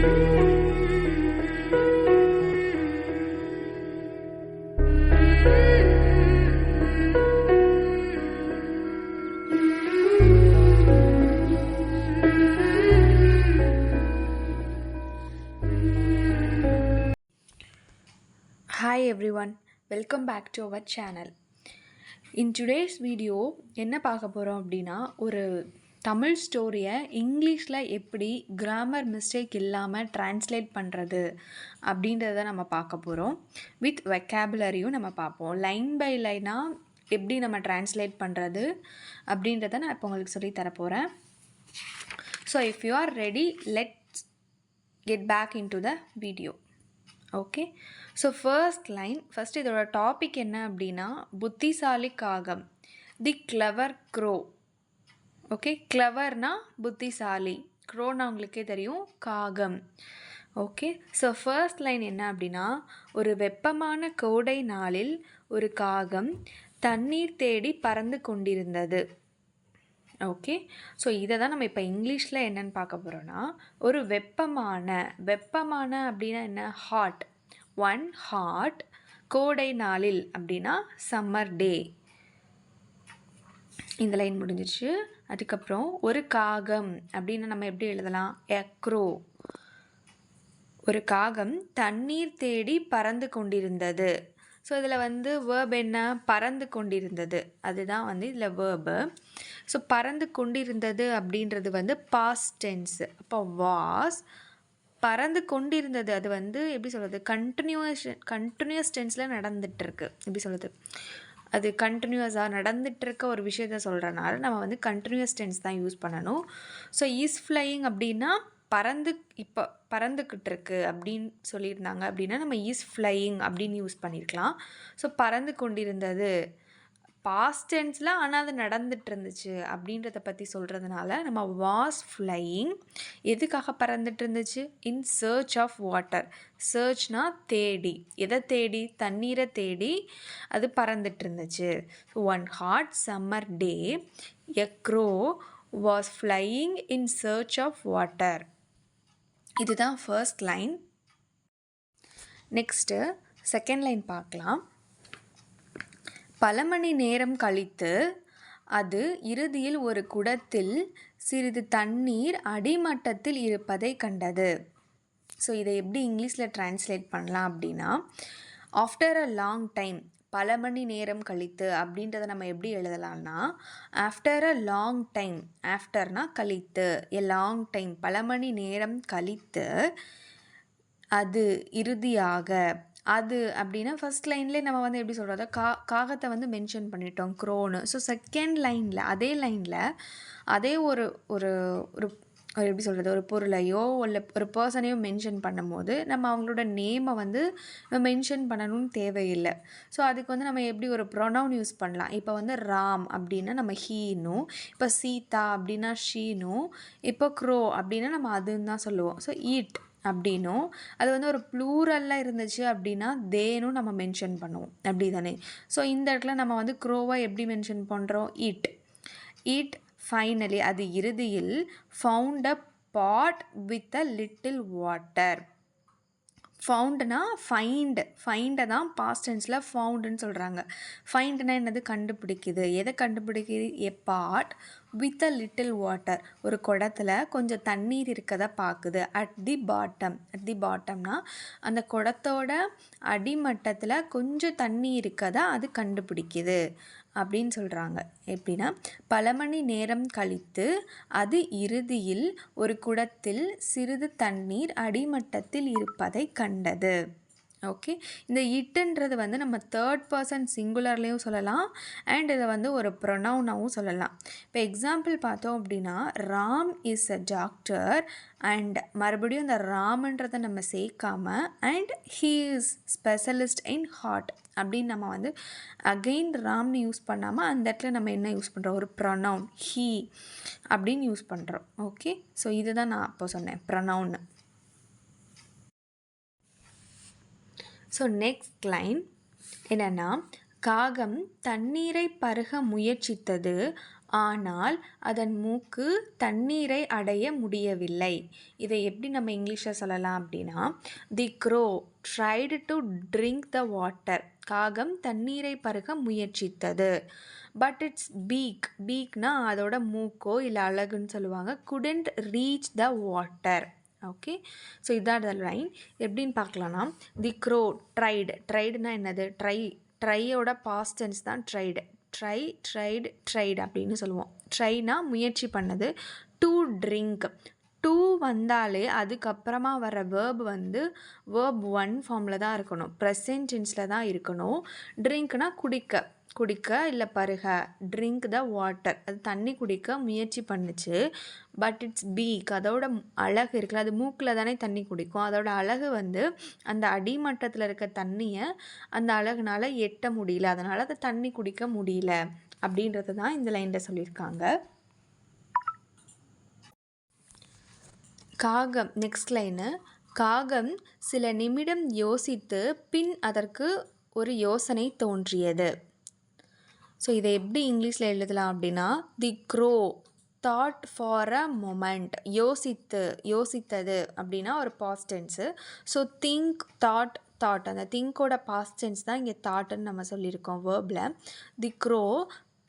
Hi everyone welcome back to our channel in today's video என்ன பார்க்க போகிறோம் அப்படின்னா ஒரு தமிழ் ஸ்டோரியை இங்கிலீஷில் எப்படி கிராமர் மிஸ்டேக் இல்லாமல் ட்ரான்ஸ்லேட் பண்ணுறது அப்படின்றத நம்ம பார்க்க போகிறோம் வித் வெக்காபுலரியும் நம்ம பார்ப்போம். லைன் பை லைனாக எப்படி நம்ம ட்ரான்ஸ்லேட் பண்ணுறது அப்படின்றத நான் இப்போ உங்களுக்கு சொல்லி தரப்போகிறேன் so if you are ready let's get back into the video okay so first line first இதோட டாபிக் என்ன அப்படின்னா புத்திசாலி காகம் தி கிளவர் க்ரோ ஓகே கிளவர்னா புத்திசாலி. க்ரோனா உங்களுக்கே தெரியும் காகம். ஓகே ஸோ ஃபர்ஸ்ட் லைன் என்ன அப்படின்னா ஒரு வெப்பமான கோடை நாளில் ஒரு காகம் தண்ணீர் தேடி பறந்து கொண்டிருந்தது. ஓகே ஸோ இதை தான் நம்ம இப்போ இங்கிலீஷில் என்னென்னு பார்க்க போகிறோன்னா ஒரு வெப்பமான வெப்பமான அப்படின்னா என்ன? ஹாட் ஒன் ஹாட் கோடை நாளில் அப்படின்னா சம்மர் டே இந்த லைன் முடிஞ்சிருச்சு அதுக்கப்புறம் ஒரு காகம் அப்படின்னு நம்ம எப்படி எழுதலாம்? எக்ரோ ஒரு காகம் தண்ணீர் தேடி பறந்து கொண்டிருந்தது. ஸோ இதில் வந்து வேர்ப் என்ன? பறந்து கொண்டிருந்தது. அதுதான் வந்து இதில் வேர்பு ஸோ பறந்து கொண்டிருந்தது அப்படின்றது வந்து பாஸ்ட் டென்ஸ் அப்போ வாஸ் பறந்து கொண்டிருந்தது. அது வந்து எப்படி சொல்கிறது கண்டினியூஸ் கண்டினியூஸ் டென்ஸில் நடந்துகிட்ருக்கு எப்படி சொல்கிறது அது கண்டினியூஸாக நடந்துகிட்ருக்க ஒரு விஷயத்த சொல்கிறனால நம்ம வந்து கண்டினியூஸ் டென்ஸ் தான் யூஸ் பண்ணணும். ஸோ இஸ் ஃப்ளையிங் அப்படின்னா பறந்து இப்போ பறந்துக்கிட்டு இருக்கு அப்படின்னு சொல்லியிருந்தாங்க அப்படின்னா நம்ம இஸ் ஃப்ளையிங் அப்படின்னு யூஸ் பண்ணியிருக்கலாம் ஸோ பறந்து கொண்டிருந்தது பாஸ்ட் டென்ஸில் ஆனால் அது நடந்துட்டு இருந்துச்சு அப்படின்றத பற்றி சொல்கிறதுனால நம்ம வாஸ் ஃப்ளையிங் எதுக்காக பறந்துட்டு இருந்துச்சு இன் சர்ச் ஆஃப் வாட்டர் சர்ச்னா தேடி. எதை தேடி? தண்ணீரை தேடி அது பறந்துட்டு இருந்துச்சு one hot summer day a crow was flying in search of water இதுதான் first line next second line பார்க்கலாம். பல மணி நேரம் கழித்து அது இறுதியில் ஒரு குடத்தில் சிறிது தண்ணீர் அடிமட்டத்தில் இருப்பதை கண்டது. ஸோ இதை எப்படி இங்கிலீஷில் ட்ரான்ஸ்லேட் பண்ணலாம் அப்படின்னா ஆஃப்டர் அ லாங் டைம் பல மணி நேரம் கழித்து அப்படின்றத நம்ம எப்படி எழுதலாம்னா ஆஃப்டர் அ லாங் டைம் ஆஃப்டர்னா கழித்து எ லாங் டைம் பல மணி நேரம் கழித்து அது இறுதியாக அது அப்படின்னா ஃபஸ்ட் லைன்லேயே நம்ம வந்து எப்படி சொல்கிறது கா காகத்தை வந்து மென்ஷன் பண்ணிட்டோம் க்ரோனு ஸோ செகண்ட் லைனில் அதே லைனில் அதே ஒரு ஒரு ஒரு ஒரு எப்படி சொல்கிறது ஒரு பொருளையோ இல்லை ஒரு பர்சனையோ மென்ஷன் பண்ணும்போது நம்ம அவங்களோட நேமை வந்து மென்ஷன் பண்ணணும்னு தேவையில்லை. ஸோ அதுக்கு வந்து நம்ம எப்படி ஒரு ப்ரொனவுன் யூஸ் பண்ணலாம்? இப்போ வந்து ராம் அப்படின்னா நம்ம ஹீனும் இப்போ சீதா அப்படின்னா ஷீனும் இப்போ க்ரோ அப்படின்னா நம்ம அதுன்னு தான் சொல்லுவோம். ஸோ ஈட் அப்படின்னும். அது வந்து ஒரு ப்ளூரலில் இருந்துச்சு அப்படின்னா தேனும் நம்ம மென்ஷன் பண்ணுவோம். அப்படி தானே ஸோ இந்த இடத்துல நம்ம வந்து க்ரோவை எப்படி மென்ஷன் பண்ணுறோம் இட் இட் ஃபைனலி அது இறுதியில் found a pot with a little water ஃபவுண்டுனா find ஃபைண்டை தான் பாஸ்ட் டென்ஸில் ஃபவுண்டுன்னு சொல்கிறாங்க ஃபைண்டுனா என்னது? கண்டுபிடிக்குது. எதை கண்டுபிடிக்குது? A pot with a little water ஒரு குடத்தில் கொஞ்சம் தண்ணீர் இருக்கதை பார்க்குது at the bottom at the பாட்டம்னா அந்த குடத்தோட அடிமட்டத்தில் கொஞ்சம் தண்ணி இருக்கதை அது கண்டுபிடிக்குது. அப்படின்னு சொல்கிறாங்க எப்படின்னா பல மணி நேரம் கழித்து அது இறுதியில் ஒரு குடத்தில் சிறிது தண்ணீர் அடிமட்டத்தில் இருப்பதை கண்டது. ஓகே இந்த இட்டுன்றது வந்து நம்ம தேர்ட் பர்சன் சிங்குலர்லேயும் சொல்லலாம். அண்ட் இதை வந்து ஒரு ப்ரொனவுனாகவும் சொல்லலாம். இப்போ எக்ஸாம்பிள் பார்த்தோம் அப்படின்னா Ram is a doctor and மறுபடியும் இந்த ராம்ன்றதை நம்ம சேர்க்காம and he is specialist in heart அப்படின்னு நம்ம வந்து அகெயின் ராம்னு யூஸ் பண்ணாமல் அந்த இடத்துல நம்ம என்ன யூஸ் பண்ணுறோம் ஒரு ப்ரொனவுன் ஹீ அப்படின்னு யூஸ் பண்ணுறோம் ஓகே ஸோ இதுதான் நான் அப்போ சொன்னேன் ப்ரொனவுன்னு ஸோ நெக்ஸ்ட் லைன் என்னென்னா காகம் தண்ணீரை பருக முயற்சித்தது ஆனால் அதன் மூக்கு தண்ணீரை அடைய முடியவில்லை. இதை எப்படி நம்ம இங்கிலீஷில் சொல்லலாம் அப்படின்னா the crow tried to drink the water காகம் தண்ணீரை பருக முயற்சித்தது. பட் இட்ஸ் பீக் பீக்னா அதோட மூக்கோ இல்லை அழகுன்னு சொல்லுவாங்க couldn't reach the water okay so இதான் த லைன் எப்படின்னு பார்க்கலாம்னா தி க்ரோ ட்ரைடு ட்ரைடுனா என்னது? ட்ரை ட்ரையோட பாஸ்டன்ஸ் தான் ட்ரைடு ட்ரை ட்ரைடு ட்ரைடு அப்படின்னு சொல்லுவோம். ட்ரைனா முயற்சி பண்ணது. டூ ட்ரிங்க் டூ வந்தாலே அதுக்கப்புறமா வர வேர்ப் வந்து வேர்ப் ஒன் ஃபார்மில் தான் இருக்கணும். ப்ரெசன்ட் டென்ஸில் தான் இருக்கணும். ட்ரிங்க்னால் குடிக்க. குடிக்க இல்லை பருக. ட்ரிங்க் த வாட்டர் அது தண்ணி குடிக்க முயற்சி பண்ணுச்சு. பட் இட்ஸ் பீக் அதோட அழகு இருக்குல்ல அது மூக்கில் தானே தண்ணி குடிக்கும். அதோட அழகு வந்து அந்த அடிமட்டத்தில் இருக்க தண்ணியை அந்த அழகுனால எட்ட முடியல. அதனால் அதை தண்ணி குடிக்க முடியல. அப்படின்றது தான் இந்த லைனில் சொல்லியிருக்காங்க. காகம். நெக்ஸ்ட் லைனு காகம் சில நிமிடம் யோசித்து பின் அதற்கு ஒரு யோசனை தோன்றியது. ஸோ இதை எப்படி இங்கிலீஷில் எழுதலாம் அப்படின்னா the crow thought for a moment யோசித்து யோசித்தது அப்படின்னா ஒரு past tense so think thought thought அந்த திங்கோட பாஸ்டென்ஸ் தான் இங்கே தாட்டுன்னு நம்ம சொல்லியிருக்கோம் waybill the crow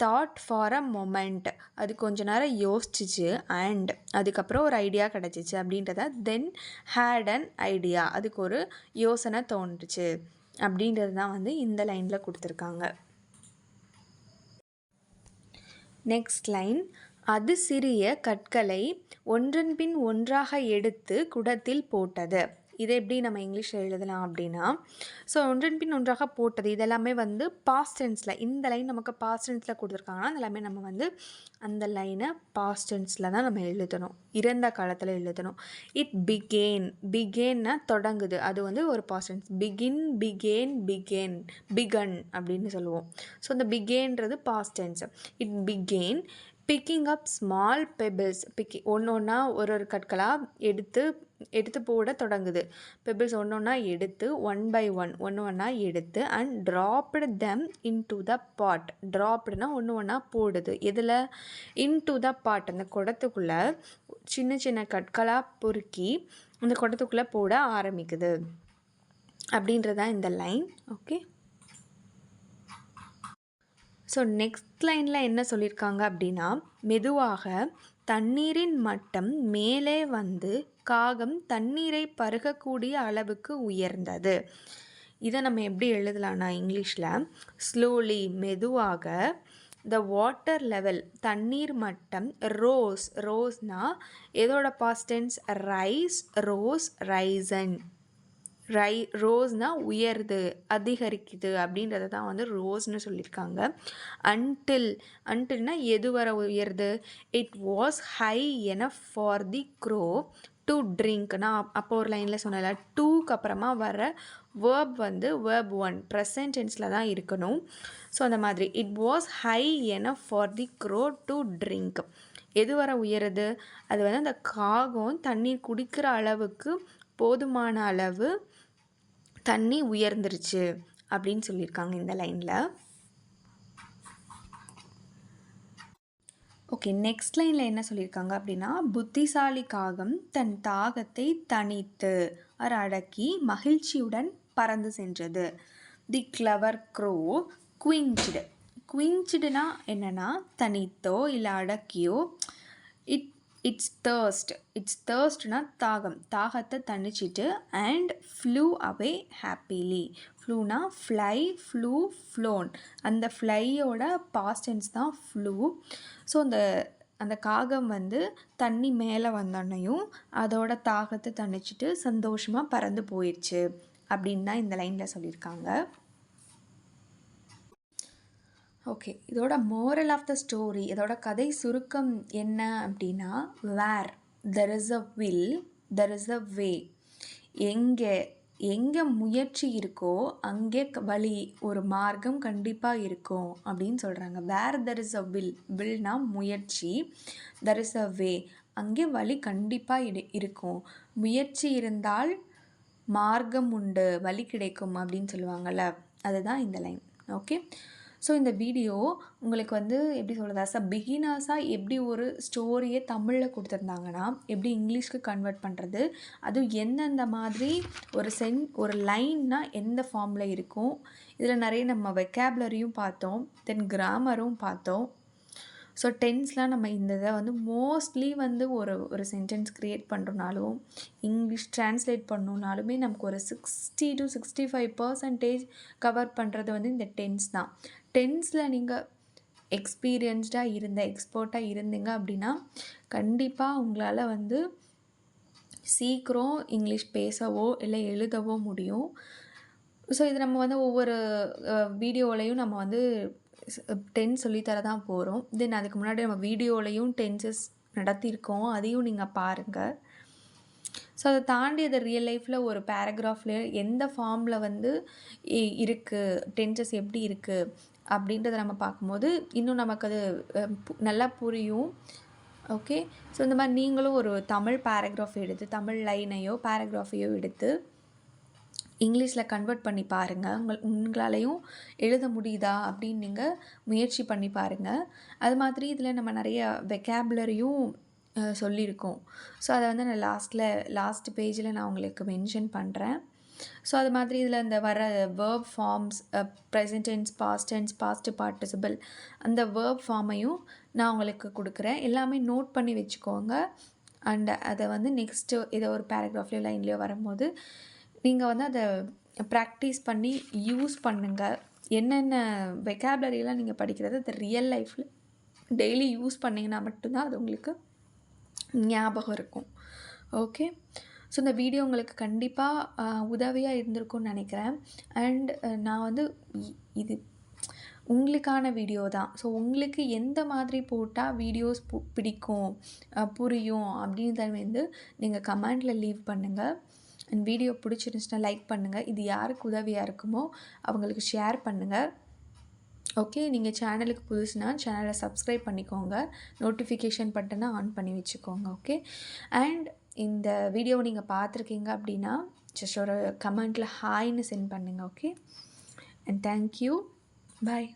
thought for a moment அது கொஞ்ச நேரம் யோசிச்சிச்சு அண்ட் அதுக்கப்புறம் ஒரு ஐடியா கிடச்சிச்சு அப்படின்றத தென் ஹேட் அன் ஐடியா அதுக்கு ஒரு யோசனை தோன்றுச்சு அப்படின்றது தான் வந்து இந்த லைனில் கொடுத்துருக்காங்க. நெக்ஸ்ட் லைன் அது சிறிய கற்களை ஒன்றன்பின் ஒன்றாக எடுத்து குடத்தில் போட்டது. இதை எப்படி நம்ம இங்கிலீஷில் எழுதலாம் அப்படின்னா ஸோ ஒன்றன் பின் ஒன்றாக போட்டது இதெல்லாமே வந்து பாஸ்டென்ஸில் இந்த லைன் நமக்கு பாஸ்டென்ஸில் கொடுத்துருக்காங்கன்னா அதெல்லாமே நம்ம வந்து அந்த லைனை பாஸ்டென்ஸில் தான் நம்ம எழுதணும். இறந்த காலத்தில் எழுதணும். இட் பிகேன் பிகேன்னா தொடங்குது. அது வந்து ஒரு past tense begin began began begun அப்படின்னு சொல்லுவோம். ஸோ அந்த பிகேன்றது past tense it began picking up small pebbles piggy ஒன்று ஒன்றா ஒரு ஒரு கற்களாக எடுத்து எடுத்து போட தொடங்குது. பெபிள்ஸ் ஒன்று ஒன்றா எடுத்து ஒன் பை ஒன் ஒன்று ஒன்றா எடுத்து and dropped them into the pot ட்ராப்டுனா ஒன்று ஒன்றா போடுது. இதில் இன் டு த பாட் அந்த குடத்துக்குள்ளே சின்ன சின்ன கற்களாக பொறுக்கி அந்த குடத்துக்குள்ளே போட ஆரம்பிக்குது. அப்படின்றதான் இந்த லைன் ஓகே ஸோ நெக்ஸ்ட் லைனில் என்ன சொல்லியிருக்காங்க அப்படின்னா மெதுவாக தண்ணீரின் மட்டம் மேலே வந்து காகம் தண்ணீரை பருகக்கூடிய அளவுக்கு உயர்ந்தது. இதை நம்ம எப்படி எழுதலாம்னா இங்கிலீஷில்? ஸ்லோலி மெதுவாக த வாட்டர் லெவல் தண்ணீர் மட்டம் ரோஸ் ரோஸ்னால் எதோட பாஸ்டென்ஸ் ரைஸ் ரோஸ் ரைசன் ரை ரோஸ்னால் உயருது அதிகரிக்குது அப்படின்றத தான் வந்து ரோஸ்னு சொல்லியிருக்காங்க. அன்டில் அன்டில்னால் எது வர உயருது? It was high enough for the crow to ட்ரிங்க்னா அப்போ ஒரு லைனில் சொன்னல டூக்கு அப்புறமா வர வேர்ப் வந்து வேர்ப் ஒன் ப்ரெசன்ட் டென்ஸில் தான் இருக்கணும். ஸோ அந்த மாதிரி. It was high enough for the crow to drink எது வர உயருது? அது வந்து அந்த காகம் தண்ணீர் குடிக்கிற அளவுக்கு போதுமான அளவு தண்ணி உயர்ந்துருச்சு அப்படின்னு சொல்லியிருக்காங்க இந்த லைனில். ஓகே நெக்ஸ்ட் லைனில் என்ன சொல்லியிருக்காங்க அப்படின்னா புத்திசாலி காகம் தன் தாகத்தை தனித்து அவர் அடக்கி மகிழ்ச்சியுடன் பறந்து சென்றது. தி கிளவர் க்ரோ குவிஞ்சிடு குவிஞ்சிடுனா என்னென்னா தனித்தோ இல்லை அடக்கியோ இட் இட்ஸ் தேர்ஸ்ட் இட்ஸ் தேர்ஸ்ட்னா தாகம். தாகத்தை தணிச்சிட்டு அண்ட் ஃப்ளூ அவே ஹாப்பிலி ஃப்ளூனா ஃப்ளை ஃப்ளூ ஃப்ளோன் அந்த ஃப்ளையோட பாஸ்டன்ஸ் தான் ஃப்ளூ ஸோ அந்த அந்த காகம் வந்து தண்ணி மேலே வந்தோடனையும் அதோட தாகத்தை தணிச்சிட்டு சந்தோஷமாக பறந்து போயிடுச்சு அப்படின்னு தான் இந்த லைனில் சொல்லியிருக்காங்க. ஓகே இதோட மோரல் ஆஃப் த ஸ்டோரி இதோட கதை சுருக்கம் என்ன அப்படின்னா where there is a will there is a way எங்கே எங்கே முயற்சி இருக்கோ அங்கே வழி ஒரு மார்க்கம் கண்டிப்பாக இருக்கும் அப்படின்னு சொல்கிறாங்க where there is a will வில்னா முயற்சி தெர் இஸ் அ வே அங்கே வழி கண்டிப்பாக இரு இருக்கும். முயற்சி இருந்தால் மார்க்கம் உண்டு வழி கிடைக்கும் அப்படின்னு சொல்லுவாங்கள்ல அதுதான் இந்த லைன் ஓகே ஸோ இந்த வீடியோ உங்களுக்கு வந்து எப்படி சொல்கிறது அஸ் அ பிகினர்ஸாக எப்படி ஒரு ஸ்டோரியை தமிழில் கொடுத்துருந்தாங்கன்னா எப்படி இங்கிலீஷ்க்கு கன்வெர்ட் பண்ணுறது அதுவும் எந்தெந்த மாதிரி ஒரு சென் ஒரு லைன்னா எந்த ஃபார்மில் இருக்கும்? இதில் நிறைய நம்ம வெக்காபுலரியும் பார்த்தோம். தென் கிராமரும் பார்த்தோம். ஸோ டென்ஸ்லாம் நம்ம இந்த இதை வந்து மோஸ்ட்லி வந்து ஒரு ஒரு சென்டென்ஸ் க்ரியேட் பண்ணுறனாலும் இங்கிலீஷ் ட்ரான்ஸ்லேட் பண்ணணுனாலுமே நமக்கு ஒரு sixty to sixty five percentage cover பண்ணுறது வந்து இந்த டென்ஸ் தான். டென்ஸில் நீங்கள் எக்ஸ்பீரியன்ஸ்டாக இருந்த எக்ஸ்பர்ட்டாக இருந்தீங்க அப்படின்னா கண்டிப்பாக உங்களால் வந்து சீக்கிரம் இங்கிலீஷ் பேசவோ இல்லை எழுதவோ முடியும். ஸோ இது நம்ம வந்து ஒவ்வொரு வீடியோலையும் நம்ம வந்து டென்ஸ் சொல்லித்தர தான் போகிறோம். தென் அதுக்கு முன்னாடி நம்ம வீடியோலையும் டென்சஸ் நடத்தியிருக்கோம். அதையும் நீங்கள் பாருங்கள். ஸோ அதை தாண்டி அதை ரியல் லைஃப்பில் ஒரு பேராகிராஃபில் எந்த ஃபார்மில் வந்து இருக்குது டென்சஸ் எப்படி இருக்குது அப்படின்றத நம்ம பார்க்கும்போது இன்னும் நமக்கு அது நல்லா புரியும். ஓகே? ஸோ இந்த மாதிரி நீங்களும் ஒரு தமிழ் பேராகிராஃப் எடுத்து தமிழ் லைனையோ பேராகிராஃபையோ எடுத்து இங்கிலீஷில் கன்வெர்ட் பண்ணி பாருங்கள் உங்கள் உங்களாலையும் எழுத முடியுதா அப்படின்னு நீங்கள் முயற்சி பண்ணி பாருங்கள் அது மாதிரி இதில் நம்ம நிறைய வெக்காபுலரியும் சொல்லியிருக்கோம். ஸோ அதை வந்து நான் லாஸ்ட்டில் லாஸ்ட் பேஜில் நான் உங்களுக்கு மென்ஷன் பண்ணுறேன் ஸோ அது மாதிரி இதில் இந்த வர verb forms present tense past tense past participle அந்த வேர்ப் ஃபார்மையும் நான் உங்களுக்கு கொடுக்குறேன். எல்லாமே நோட் பண்ணி வச்சுக்கோங்க. அண்ட் அதை வந்து நெக்ஸ்ட்டு இதை ஒரு பேராகிராஃப்லையோ லைன்லேயோ வரும்போது நீங்கள் வந்து அதை ப்ராக்டிஸ் பண்ணி யூஸ் பண்ணுங்கள் என்னென்ன வெக்காபுலரியெலாம் நீங்கள் படிக்கிறது அது ரியல் லைஃப்பில் டெய்லி யூஸ் பண்ணிங்கன்னா மட்டும்தான் அது உங்களுக்கு ஞாபகம் இருக்கும். ஓகே ஸோ இந்த வீடியோ உங்களுக்கு கண்டிப்பாக உதவியாக இருந்திருக்கும்னு நினைக்கிறேன். அண்ட் நான் வந்து இது உங்களுக்கான வீடியோ தான். ஸோ உங்களுக்கு எந்த மாதிரி போட்டால் வீடியோஸ் பிடிக்கும் புரியும் அப்படின்றத வந்து நீங்கள் கமெண்டில் லீவ் பண்ணுங்கள் அண்ட் வீடியோ பிடிச்சிருந்துச்சுன்னா லைக் பண்ணுங்கள் இது யாருக்கு உதவியாக இருக்குமோ அவங்களுக்கு ஷேர் பண்ணுங்கள் ஓகே நீங்கள் சேனலுக்கு புதுசுனா சேனலை சப்ஸ்கிரைப் பண்ணிக்கோங்க. நோட்டிஃபிகேஷன் பட்டனை ஆன் பண்ணி வச்சுக்கோங்க. ஓகே அண்ட் இந்த வீடியோ நீங்கள் பார்த்துருக்கீங்க அப்படின்னா ஜஸ்ட் ஒரு கமெண்ட்டில் ஹாய்னு சென்ட் பண்ணுங்கள் okay and thank you bye